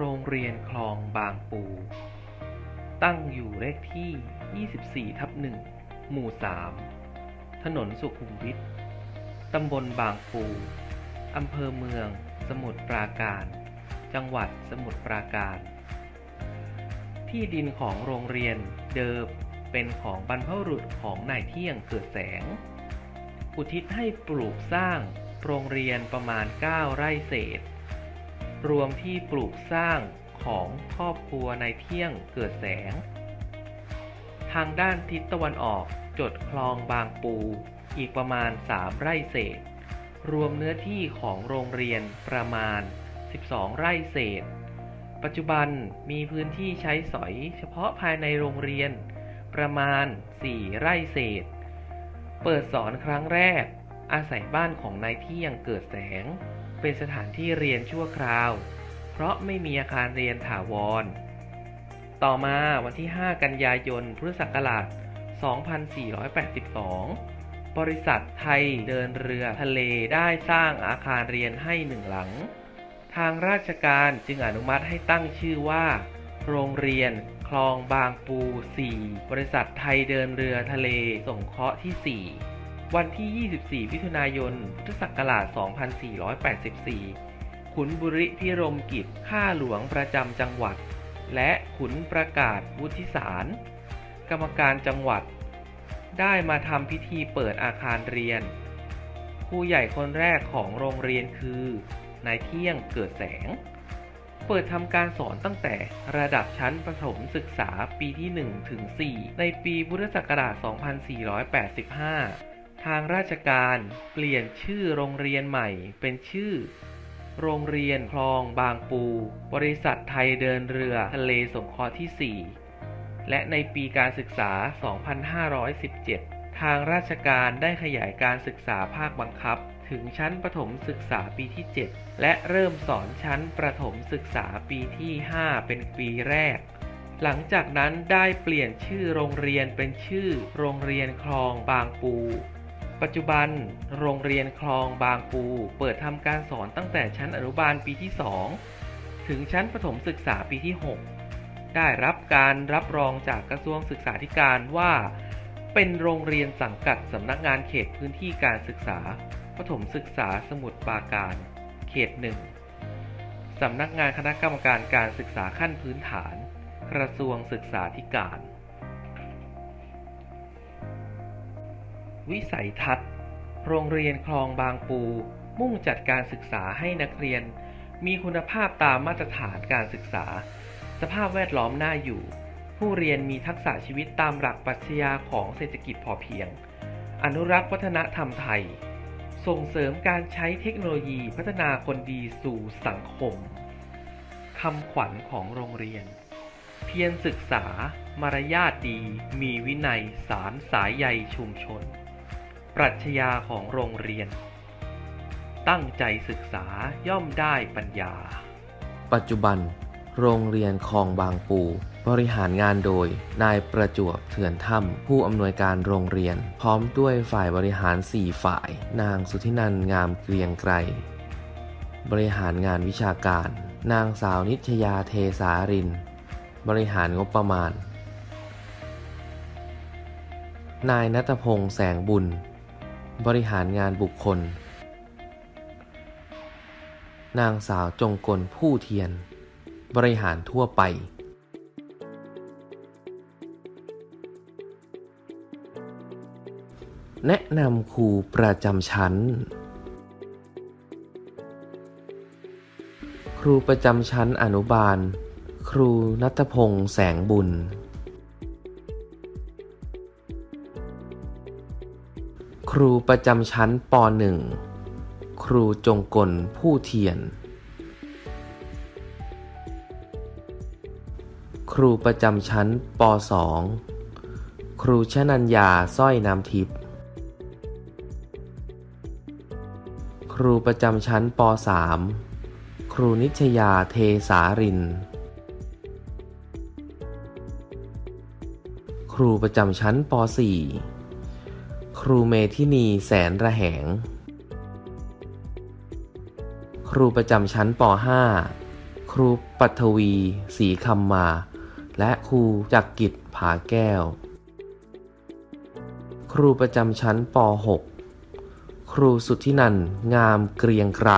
โรงเรียนคลองบางปู ตั้งอยู่เลขที่ 24 ทับ 1 หมู่ 3 ถนนสุขุมวิท ตำบลบางปู อำเภอเมือง สมุทรปราการ จังหวัดสมุทรปราการ ที่ดินของโรงเรียนเดิมเป็นของบรรพบุรุษของนายเที่ยงเกิดแสง อุทิศให้ปลูกสร้างโรงเรียนประมาณ 9 ไร่เศษ รวมที่ปลูกสร้างของครอบครัวในเที่ยงเกิดแสง ทางด้านทิศตะวันออกจดคลองบางปู อีกประมาณ 3 ไร่เศษ รวมเนื้อที่ของโรงเรียนประมาณ 12 ไร่เศษ ปัจจุบันมีพื้นที่ใช้สอยเฉพาะภายในโรงเรียนประมาณ 4 ไร่เศษ เปิดสอนครั้งแรก อาศัยบ้านของนายเที่ยงเกิดแสง เป็นสถานที่เรียนชั่วคราว เพราะไม่มีอาคารเรียนถาวร ต่อมาวันที่ 5 กันยายน พุทธศักราช 2482 บริษัทไทยเดินเรือทะเลได้สร้างอาคารเรียนให้หนึ่งหลัง ทางราชการจึงอนุมัติให้ตั้งชื่อว่า โรงเรียนคลองบางปู 4 บริษัทไทยเดินเรือทะเลสงเคราะห์ที่ 4 วันที่ 24 มิถุนายน พุทธศักราช 2484 ขุนบุริพิรมกิจ ข้าหลวงประจำจังหวัด และขุนประกาศวุฒิสาร กรรมการจังหวัด ได้มาทำพิธีเปิดอาคารเรียน ครูใหญ่คนแรกของโรงเรียนคือนายเที่ยงเกิดแสง เปิดทำการสอนตั้งแต่ระดับชั้นประถมศึกษาปีที่ 1 ถึง 4 ในปีพุทธศักราช 2485 ทางราชการเปลี่ยนชื่อโรงเรียนใหม่ เป็นชื่อ โรงเรียนคลองบางปู บริษัทไทยเดินเรือทะเลสงเคราะห์ที่ 4 และในปีการศึกษา 2517 ทางราชการได้ขยายการศึกษาภาคบังคับ ถึงชั้นประถมศึกษาปีที่ 7 และเริ่มสอนชั้นประถมศึกษาปีที่ 5 เป็นปีแรกหลังจากนั้นได้เปลี่ยนชื่อโรงเรียนเป็นชื่อโรงเรียนคลองบางปู ปัจจุบัน โรงเรียนคลองบางปู เปิดทำการสอนตั้งแต่ชั้นอนุบาลปีที่ 2 ถึงชั้นประถมศึกษาปีที่ 6 ได้รับการรับรองจากกระทรวงศึกษาธิการว่า เป็นโรงเรียนสังกัดสำนักงานเขตพื้นที่การศึกษาประถมศึกษาสมุทรปราการ เขตหนึ่งสำนักงานคณะกรรมการการศึกษาขั้นพื้นฐาน กระทรวงศึกษาธิการ วิสัยทัศน์ โรงเรียนคลองบางปู มุ่งจัดการศึกษาให้นักเรียน มีคุณภาพตามมาตรฐานการศึกษา สภาพแวดล้อมน่าอยู่ ผู้เรียนมีทักษะชีวิตตามหลักปรัชญาของเศรษฐกิจพอเพียง อนุรักษ์วัฒนธรรมไทย ส่งเสริมการใช้เทคโนโลยีพัฒนาคนดีสู่สังคมคำขวัญของโรงเรียน เพียรศึกษามารยาทดี มีวินัยสารสายใยชุมชน ปรัชญาของโรงเรียน ตั้งใจศึกษาย่อมได้ปัญญา ปัจจุบัน โรงเรียนคลองบางปู บริหารงานโดย นายประจวบเถื่อนถ้ำผู้อำนวยการโรงเรียน พร้อมด้วยฝ่ายบริหาร 4 ฝ่าย นางสุธินันงามเกรียงไกรบริหารงานวิชาการ นางสาวนิชยาเทสาริน บริหารงบประมาณ นายนัตพงษ์แสงบุญ บริหารงานบุคคล นางสาวจงกลผู้เทียน บริหารทั่วไป แนะนำครูประจำชั้น ครูประจำชั้นอนุบาล ครูนัทพงษ์แสงบุญ ครูประจำชั้นป .1 ครูจงกลผู้เทียน ครูประจำชั้นป .2 ครูชนัญญาสร้อยน้ำทิพย์ ครูประจำชั้นป .3 ครูนิชยาเทสาริน ครูประจำชั้นป .4 รูเมทินีแสนระแหง ครูประจำชั้นป .5 ครูปัทวี สีคำมา และครูจักกิจผาแก้ว ครูประจำชั้นป .6 ครูสุทธินันท์งามเกรียงไกร